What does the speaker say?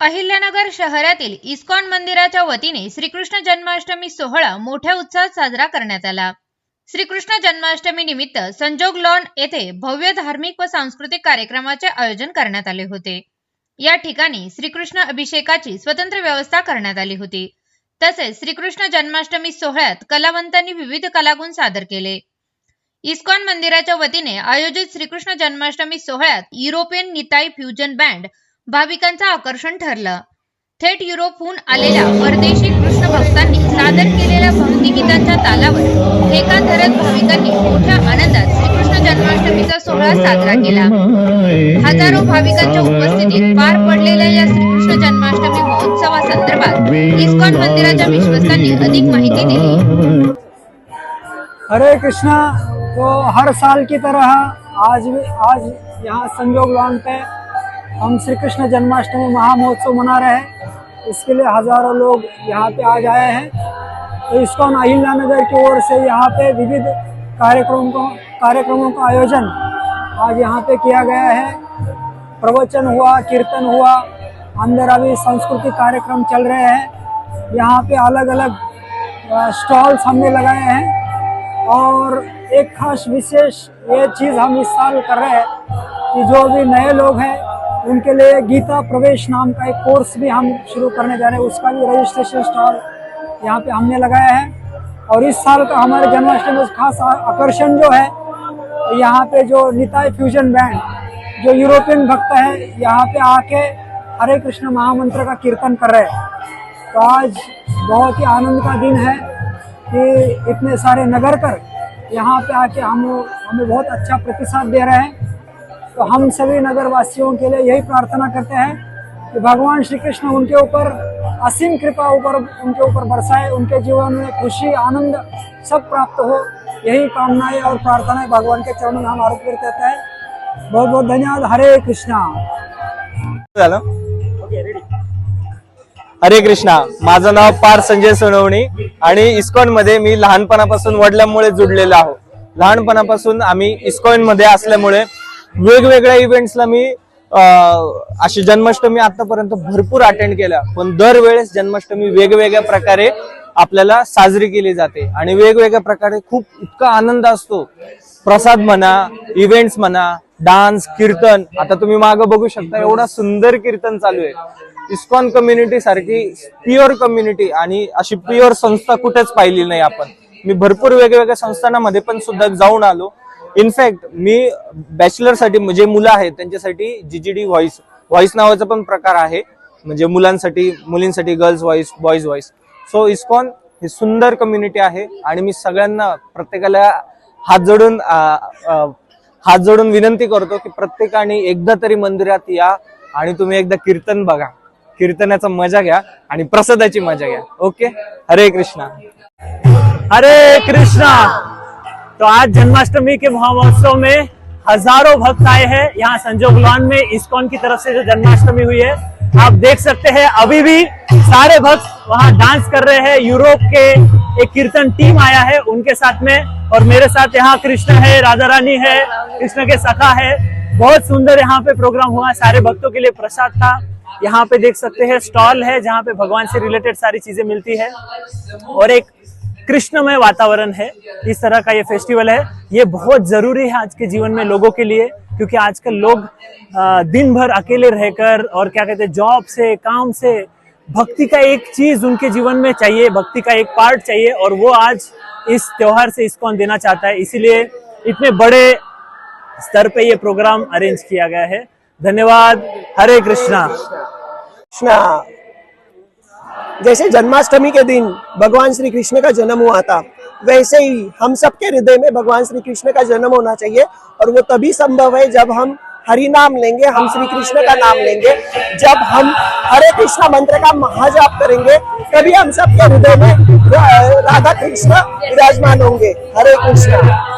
अहिल्यानगर शहरातील इस्कॉन मंदिराच्या वतीने श्रीकृष्ण जन्माष्टमी सोहळा मोठ्या उत्साहात साजरा करण्यात आला. श्रीकृष्ण जन्माष्टमी निमित्त संजोग लॉन येथे भव्य धार्मिक व सांस्कृतिक कार्यक्रमाचे आयोजन करण्यात आले होते. या ठिकाणी श्रीकृष्ण अभिषेकाची स्वतंत्र व्यवस्था करण्यात आली होती. तसेच श्रीकृष्ण जन्माष्टमी सोहळ्यात कलावंतांनी विविध कलागुण सादर केले. इस्कॉन मंदिराच्या वतीने आयोजित श्रीकृष्ण जन्माष्टमी सोहळ्यात युरोपियन निताई फ्युजन बँड भाविकांचं आकर्षण ठरलं. थेट युरोपहून आलेल्या परदेशी कृष्ण भक्तांनी सादर केलेल्या भक्तिगीतांच्या तालावर ठेका धरत भाविकांनी मोठ्या आनंदात श्रीकृष्ण जन्माष्टमीचा सोहळा साजरा केला. हजारो भाविकांच्या उपस्थितीत पार पडलेल्या या श्रीकृष्ण जन्माष्टमी महोत्सवासंदर्भात इस्कॉन मंदिराच्या विश्वस्तांनी अधिक माहिती दिली. हरे कृष्णा तो हर साल की तरह आज आज यहाँ संजोग लॉन पे हम श्री कृष्ण जन्माष्टमी महामहोत्सव मना रहे हैं। इसके लिए हज़ारों लोग यहाँ पे आज आए हैं। तो इसको अहिल्या नगर की ओर से यहाँ पे विविध कार्यक्रम को, कार्यक्रमों का आयोजन आज यहाँ पे किया गया है। प्रवचन हुआ, कीर्तन हुआ, अंदर अभी सांस्कृतिक कार्यक्रम चल रहे हैं। यहाँ पे अलग अलग स्टॉल्स हमने लगाए हैं। और एक खास विशेष ये चीज़ हम इस साल कर रहे हैं कि जो भी नए लोग हैं उनके लिए गीता प्रवेश नाम का एक कोर्स भी हम शुरू करने जा रहे हैं। उसका भी रजिस्ट्रेशन स्टॉल यहाँ पे हमने लगाया है। और इस साल का हमारे जन्माष्टमी में खास आकर्षण जो है, यहाँ पे जो निताई फ्यूजन बैंड जो यूरोपियन भक्त है, यहाँ पे आके हरे कृष्ण महामंत्र का कीर्तन कर रहे हैं। तो आज बहुत ही आनंद का दिन है कि इतने सारे नगर कर यहाँ पे आके हम हमें बहुत अच्छा प्रतिसाद दे रहे हैं। तो हम सभी नगर वासियों के लिए यही प्रार्थना करते हैं कि भगवान श्री कृष्ण उनके ऊपर असीम कृपा ऊपर उनके ऊपर बरसाए उनके जीवन में खुशी आनंद सब प्राप्त हो। यही कामनाएं और प्रार्थनाएं भगवान के चरणों में हम आरोप करते हैं। बहुत बहुत धन्यवाद। हरे कृष्णा। झालं? हरे कृष्णा। माझं नाव पार संजय सोनवणी आणि इस्कॉनमध्ये मी लहानपणापासून वडिलांमुळे जुडलेलो आहो. लहानपणापासून आम्ही इस्कॉनमध्ये असल्यामुळे वेगवेगळ्या इव्हेंट्सला मी अशी जन्माष्टमी आतापर्यंत भरपूर अटेंड केल्या. पण दरवेळेस जन्माष्टमी वेगवेगळ्या प्रकारे आपल्याला साजरी केली जाते. आणि वेगवेगळ्या प्रकारे खूप इतका आनंद असतो. प्रसाद म्हणा इव्हेंट्स म्हणा डान्स कीर्तन. आता तुम्ही मागं बघू शकता एवढा सुंदर कीर्तन चालू आहे. इस्कॉन कम्युनिटी सारखी प्युअर कम्युनिटी आणि अशी प्युअर संस्था कुठेच पाहिली नाही आपण. मी भरपूर वेगवेगळ्या संस्थांमध्ये पण सुद्धा जाऊन आलो. इनफॅक्ट मी बॅचलरसाठी म्हणजे मुलं आहेत त्यांच्यासाठी जीजीडी व्हॉइस व्हॉइस नावाचा पण प्रकार आहे. म्हणजे मुलांसाठी मुलींसाठी girls voice boys voice so ISKCON ही सुंदर कम्युनिटी आहे आणि मी सगळ्यांना प्रत्येकाला हात जोडून हात जोडून विनंती करतो की प्रत्येकाने एकदा तरी मंदिरात या आणि तुम्ही एकदा कीर्तन बघा. कीर्तनाचा मजा घ्या आणि प्रसादाची मजा घ्या. ओके हरे कृष्णा. हरे कृष्णा! तो आज जन्माष्टमी के महामहोत्सव में हज़ारों भक्त आए हैं। यहाँ संजोग लॉन में इस्कॉन की तरफ़ से जो जन्माष्टमी हुई है, आप देख सकते हैं, अभी भी सारे भक्त वहाँ डांस कर रहे हैं। यूरोप के एक कीर्तन टीम आया है उनके साथ में और मेरे साथ यहाँ कृष्ण है, राधा रानी है, कृष्ण के सखा है। बहुत सुंदर यहाँ पे प्रोग्राम हुआ, सारे भक्तों के लिए प्रसाद था। यहाँ पे देख सकते हैं, स्टॉल है जहाँ पे भगवान से रिलेटेड सारी चीज़ें मिलती है। और एक कृष्णमय वातावरण है। इस तरह का ये फेस्टिवल है। ये बहुत ज़रूरी है आज के जीवन में लोगों के लिए, क्योंकि आजकल लोग दिन भर अकेले रहकर और क्या कहते हैं जॉब से, काम से, भक्ति का एक चीज़ उनके जीवन में चाहिए, भक्ति का एक पार्ट चाहिए और वो आज इस त्योहार से इसको देना चाहता है। इसीलिए इतने बड़े स्तर पे ये प्रोग्राम अरेंज किया गया है। धन्यवाद। हरे कृष्णा। कृष्णा। जैसे जन्माष्टमी के दिन भगवान श्री कृष्ण का जन्म हुआ था, वैसे ही हम सबके हृदय में भगवान श्री कृष्ण का जन्म होना चाहिए और वो तभी संभव है जब हम हरि नाम लेंगे, हम श्री कृष्ण का नाम लेंगे। जब हम हरे कृष्णा मंत्र का महाजाप करेंगे, तभी हम सबके हृदय में राधा कृष्ण विराजमान होंगे। हरे कृष्णा।